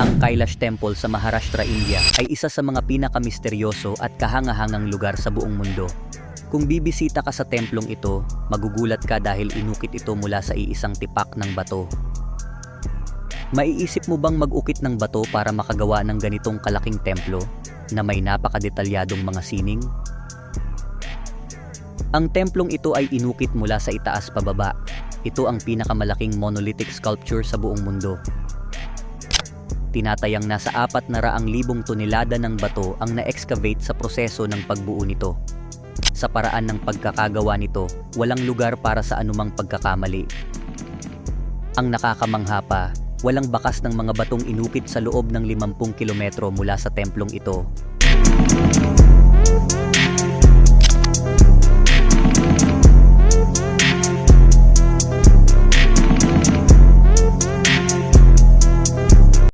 Ang Kailash Temple sa Maharashtra, India ay isa sa mga pinakamisteryoso at kahangahangang lugar sa buong mundo. Kung bibisita ka sa templong ito, magugulat ka dahil inukit ito mula sa iisang tipak ng bato. Maiisip mo bang mag-ukit ng bato para makagawa ng ganitong kalaking templo na may napakadetalyadong mga sining? Ang templong ito ay inukit mula sa itaas pababa. Ito ang pinakamalaking monolithic sculpture sa buong mundo. Tinatayang nasa apat na raang libong tonelada ng bato ang na-excavate sa proseso ng pagbuo nito. Sa paraan ng pagkakagawa nito, walang lugar para sa anumang pagkakamali. Ang nakakamangha pa, walang bakas ng mga batong inukit sa loob ng 50 kilometro mula sa templong ito.